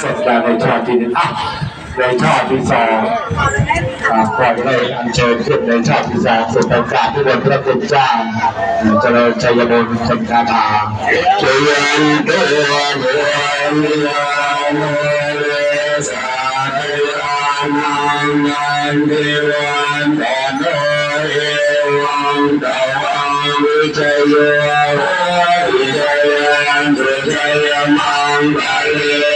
สดการในชาติที่หนึ่งอะในชาติที่สองอ่าปล่อยให้อัญเชิญขึ้นในชาติที่สองสุดประกาศที่บนพระคุณเจ้าเจริญชัยมงคลคาถาเจริญตัวเมืองเมืองเรสานานันเดวันตอนโนเอวังตะวังวิจัยโยวิจัยยันตุจัยมังบาลี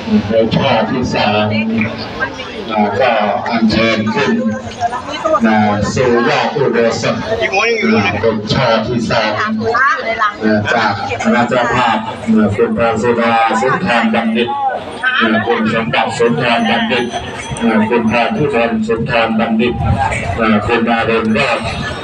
นังปะรากินังนะโรธัมมังปะเรปิเตปะทากินาปะทากินานิกาวานันปัตตะเตปะรากิเนในช่อที่สามาก็อัญเชิญขึ้นนะสู่ยอดอุโบสถอ่าเป็นช่อที่สามจากคณะเจ้าภาพอ่าคุณพระสุดาสุนทรบัณฑิตคุณสมบัติสุนทรบัณฑิตคุณพระผู้ชนสุนทรบัณฑิตคุณดาเรนรอด